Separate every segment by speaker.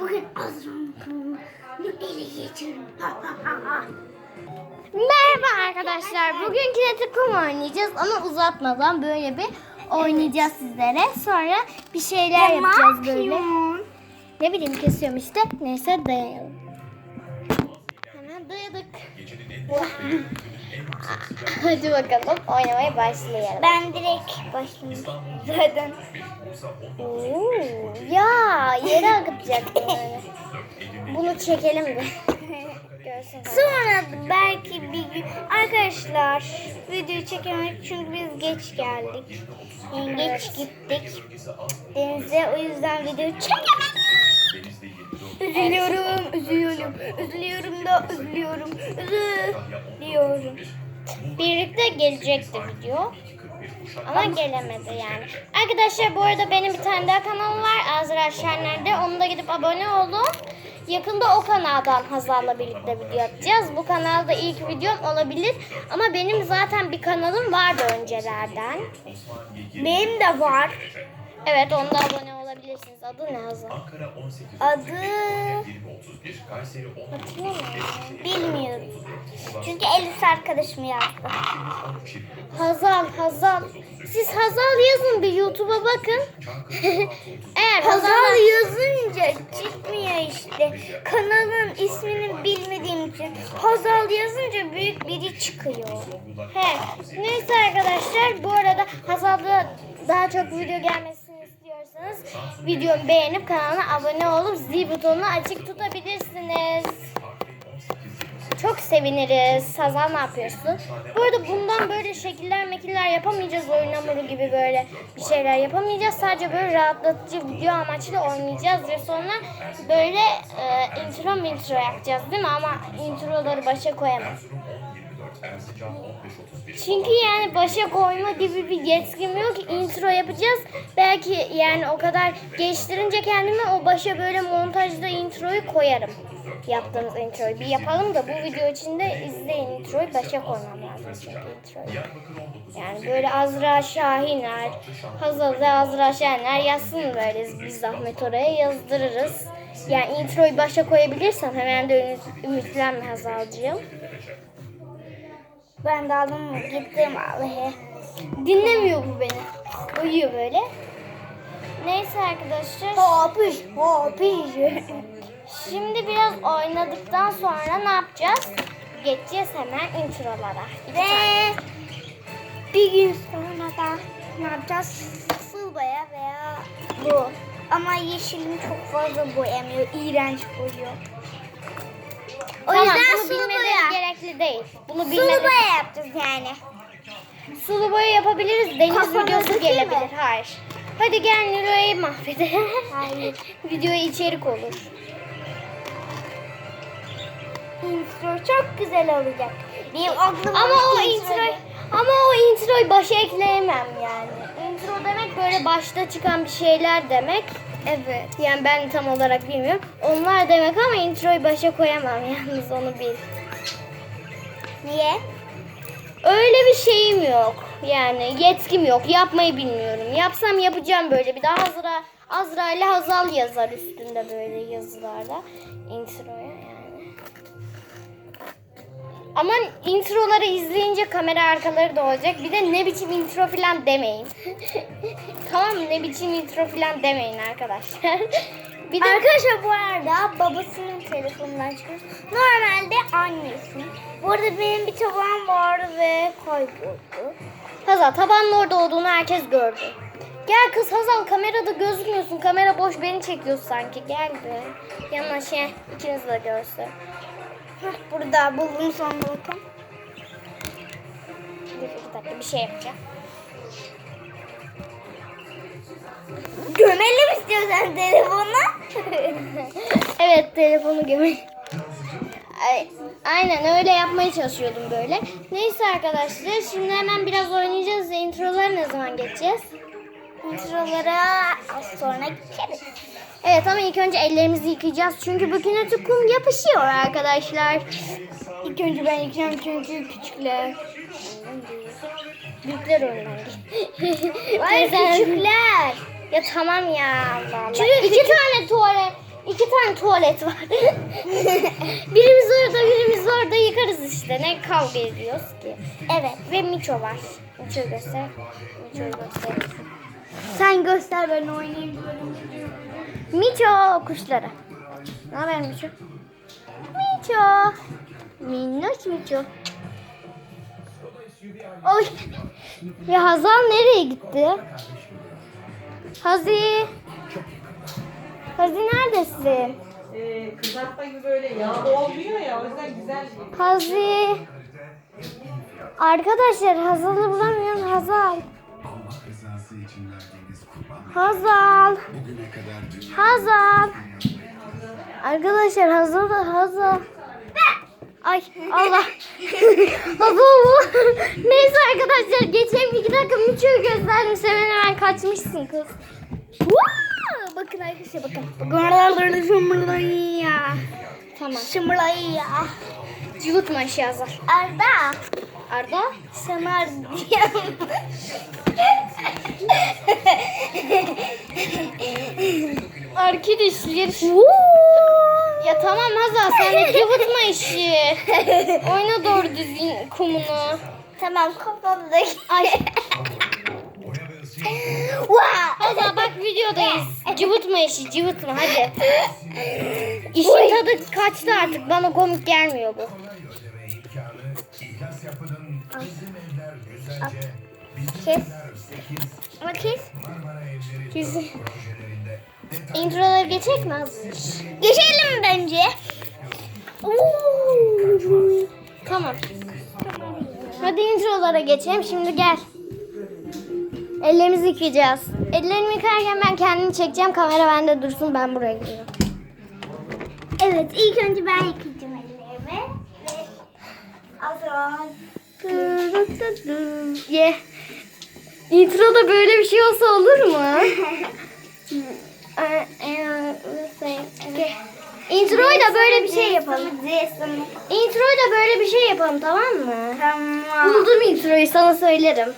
Speaker 1: Bugün Azra'nın ele geçirin.
Speaker 2: Merhaba arkadaşlar. Bugün kinetik kum oynayacağız ama uzatmadan böyle bir oynayacağız sizlere. Sonra bir şeyler yapacağız böyle. Ne bileyim kesiyorum işte. Neyse dayayalım. Hemen dayadık. Hadi bakalım oynamaya başlayalım.
Speaker 1: Ben direkt başlayayım. Zaten.
Speaker 2: Oo, ya yere akıtacaktım böyle. Bunu çekelim de.
Speaker 1: Sonra belki bir gün arkadaşlar video çekemedik çünkü biz geç geldik. Yani geç gittik denize o yüzden video çekemedik. Üzülüyorum, üzülüyorum, üzülüyorum da üzülüyorum, üzülüyorum.
Speaker 2: Birlikte gelecekti video. Ama gelemedi yani. Arkadaşlar bu arada benim bir tane daha kanalım var. Azra Şenler'de. Onu da gidip abone olun. Yakında o kanaldan Hazal'la birlikte video atacağız. Bu kanalda ilk videom olabilir. Ama benim zaten bir kanalım vardı öncelerden.
Speaker 1: Benim de var.
Speaker 2: Evet onda abone olabilirsiniz. Adı ne Hazal?
Speaker 3: Ankara 18
Speaker 1: Adı
Speaker 3: 2031 Kayseri 10
Speaker 1: bilmiyorum. Çünkü Elif arkadaşım yazdı.
Speaker 3: 13
Speaker 2: Hazal, Hazal. Siz Hazal yazın bir YouTube'a bakın. Eğer Hazal
Speaker 1: yazınca çıkmıyor işte. Kanalın ismini bilmediğim için Hazal yazınca büyük biri çıkıyor.
Speaker 2: He. Neyse arkadaşlar bu arada Hazal'da daha çok video istiyorsanız videomu beğenip kanalına abone olup zil butonunu açık tutabilirsiniz. Çok seviniriz. Hazal ne yapıyorsun? Bu arada bundan böyle şekiller mekiller yapamayacağız. Oyun hamuru gibi böyle bir şeyler yapamayacağız. Sadece böyle rahatlatıcı video amaçlı oynayacağız ve sonra böyle e, intro intro yapacağız değil mi? Ama introları başa koyamam.
Speaker 3: Erzurum 10 24 Erzincan 15 31
Speaker 2: Çünkü yani başa koyma gibi bir yetkim yok. Intro yapacağız. Belki yani o kadar geliştirince kendimi o başa böyle montajda introyu koyarım. Yaptığımız introyu. Bir yapalım da bu video içinde izleyin introyu. Başa koymam lazım çünkü introyu.
Speaker 3: Diyarbakır 19
Speaker 2: Yani böyle Azra Şahiner, Hazal Azra Şener yazsın böyle biz zahmet oraya yazdırırız. Yani introyu başa koyabilirsem hemen de ümit- ümitlenme Hazalcığım.
Speaker 1: Ben de aldım gittim Allah'a.
Speaker 2: Dinlemiyor bu beni. Uyuyor böyle. Neyse arkadaşlar.
Speaker 1: Hopiş hopiş.
Speaker 2: Şimdi biraz oynadıktan sonra ne yapacağız? Geçeceğiz hemen introlara. İki
Speaker 1: Ve
Speaker 2: tane.
Speaker 1: bir gün sonra da ne yapacağız? Sılbaya veya bu. Ama yeşilim çok fazla boyamıyor. iğrenç boyuyor. O yüzden
Speaker 2: bunu
Speaker 1: sulu boya.
Speaker 2: gerekli değil. Bunu
Speaker 1: Sulu
Speaker 2: bilmeniz.
Speaker 1: boya yapacağız yani.
Speaker 2: Sulu boya yapabiliriz. Deniz
Speaker 1: Kafana
Speaker 2: videosu gelebilir.
Speaker 1: mi?
Speaker 2: Hayır. Hadi gel Nilo'yu mahvedelim.
Speaker 1: Hayır.
Speaker 2: Videoya içerik olur.
Speaker 1: Intro çok güzel olacak. Benim aklıma
Speaker 2: Ama o
Speaker 1: bir
Speaker 2: intro ama o introyu başa ekleyemem yani. Intro demek böyle başta çıkan bir şeyler demek. Evet. Yani ben tam olarak bilmiyorum. Onlar demek ama introyu başa koyamam yalnız onu bil.
Speaker 1: Niye?
Speaker 2: Öyle bir şeyim yok. Yani yetkim yok. Yapmayı bilmiyorum. Yapsam yapacağım böyle. Bir daha Azra, Azra ile Hazal yazar üstünde böyle yazılarda. Introya. Ama introları izleyince kamera arkaları da olacak. Bir de ne biçim intro falan demeyin. tamam? Ne biçim intro falan demeyin arkadaşlar. bir de
Speaker 1: Arkadaşlar bu arada babasının telefonundan çıkıyoruz. Normalde annesinin. Bu arada benim bir tabağım vardı ve kayboldu.
Speaker 2: Hazal tabanın orada olduğunu herkes gördü. Gel kız Hazal kamerada gözükmüyorsun. Kamera boş beni çekiyor sanki. Gel be. Yanaş ya. İkiniz de görsün.
Speaker 1: Burada buldum sonunda bakın.
Speaker 2: Dur iki dakika bir şey yapacağım.
Speaker 1: Gömelim istiyorsan telefonu.
Speaker 2: evet telefonu gömelim. Ay, Aynen öyle yapmaya çalışıyordum böyle. Neyse arkadaşlar şimdi hemen biraz oynayacağız. Introları ne zaman geçeceğiz?
Speaker 1: Introlara az sonra geçeriz.
Speaker 2: Evet ama ilk önce ellerimizi yıkayacağız. Çünkü bu kinetik kum yapışıyor arkadaşlar.
Speaker 1: İlk önce ben yıkayacağım çünkü küçükler.
Speaker 2: Büyükler oynar.
Speaker 1: Hayır küçükler.
Speaker 2: Ya tamam ya Allah Allah.
Speaker 1: Çünkü
Speaker 2: İki tane tuvalet. iki tane tuvalet var. birimiz orada birimiz orada yıkarız işte. Ne kavga ediyoruz ki. Evet ve Miço var. Miço'yu göster. Miço'yu göster.
Speaker 1: Sen göster ben oynayayım.
Speaker 2: Miço kuşları. Ne haber Miço? Miço. Minnoş Miço. Oy. Ya Hazal nereye gitti? Hazi. Hazi neredesin?
Speaker 4: Ee, kızartma gibi böyle yağlı olmuyor ya o yüzden güzel.
Speaker 2: Hazi. Arkadaşlar Hazal'ı bulamıyorum Hazal. Hazal. Hazal. Arkadaşlar Hazal da Hazal. Ay Allah. Hazal. Neyse arkadaşlar geçeyim iki dakika Miço'yu gösterdim. Sen hemen kaçmışsın kız.
Speaker 1: Bakın arkadaşlar bakın. Bakın şımırlayı ya.
Speaker 2: Tamam.
Speaker 1: Şımırlayı ya.
Speaker 2: Cıvıtma işi Hazal.
Speaker 1: Arda.
Speaker 2: Arda.
Speaker 1: Sana diyeyim.
Speaker 2: Arkadaşlar. Ya tamam Hazal sen de cıvıtma işi. Oyna doğru düzgün kumunu.
Speaker 1: tamam kafamdaki.
Speaker 2: Ay. Hazal bak videodayız. Cıvıtma işi cıvıtma hadi. İşin tadı kaçtı artık bana komik gelmiyor bu.
Speaker 1: Kes. Ama kes.
Speaker 2: Kesin. Introları geçecek mi az?
Speaker 1: Geçelim bence.
Speaker 2: Tamam. Hadi introlara geçelim. Şimdi gel. Ellerimizi yıkayacağız. Ellerimi yıkarken ben kendimi çekeceğim. Kamera bende dursun. Ben buraya gidiyorum.
Speaker 1: Evet ilk önce ben yıkayacağım.
Speaker 2: Ye. Introda böyle bir şey olsa olur mu? Introyu da böyle bir şey yapalım. Introyu da böyle bir şey yapalım tamam mı?
Speaker 1: Tamam.
Speaker 2: Buldum introyu sana söylerim.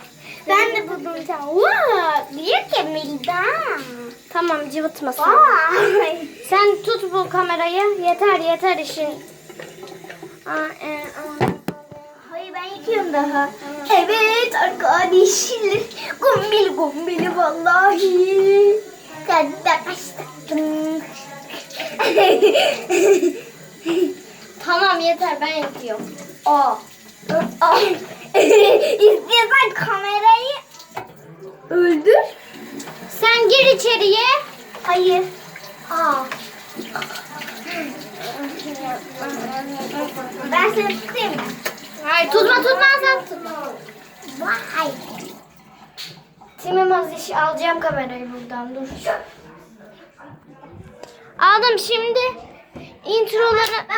Speaker 1: Ben de buldum tamam. Wow, büyük Emil'den.
Speaker 2: Tamam cıvıtmasın.
Speaker 1: Vay.
Speaker 2: Sen tut bu kamerayı. Yeter yeter işin. Aa, e, aa.
Speaker 1: Hayır ben yıkıyorum daha. Evet arkadaşlar. Gumbili gumbili vallahi. Kardeşim.
Speaker 2: Tamam yeter ben yapıyorum.
Speaker 1: Aa. Aa. İstiyorsan kamerayı öldür.
Speaker 2: Sen gir içeriye.
Speaker 1: Hayır. Aa. Ben seni tutayım?
Speaker 2: Hayır tutma tutma sen tutma.
Speaker 1: Vay.
Speaker 2: Timim Aziz alacağım kamerayı buradan dur. Aldım şimdi introlara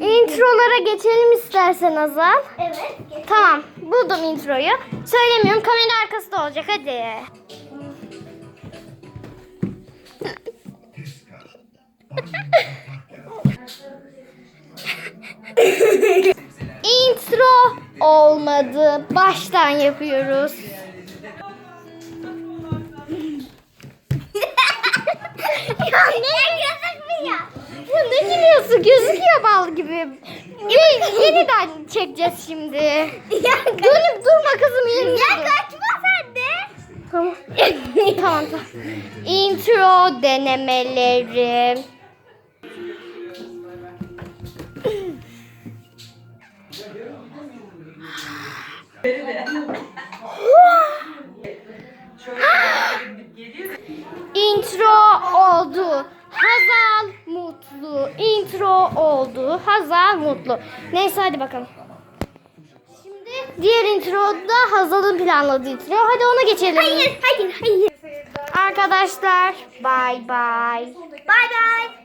Speaker 2: introlara geçelim istersen Azal.
Speaker 1: Evet.
Speaker 2: Tamam buldum introyu. Söylemiyorum kamera arkası da olacak hadi. Intro olmadı. Baştan yapıyoruz.
Speaker 1: ya ne gözükmüyor?
Speaker 2: Ya ne gülüyorsun? Gözüküyor bal gibi. Ve yeniden çekeceğiz şimdi.
Speaker 1: Ya,
Speaker 2: Dönüp durma kızım yerinde
Speaker 1: ya kaçma sen de.
Speaker 2: Tamam. tamam tamam. Intro denemeleri. Oldu. Hazal mutlu. Intro oldu. Hazal mutlu. Neyse hadi bakalım. Şimdi diğer introda Hazal'ın planladığı intro. Hadi ona geçelim.
Speaker 1: Hayır hayır hayır.
Speaker 2: Arkadaşlar bay bay.
Speaker 1: Bay bay.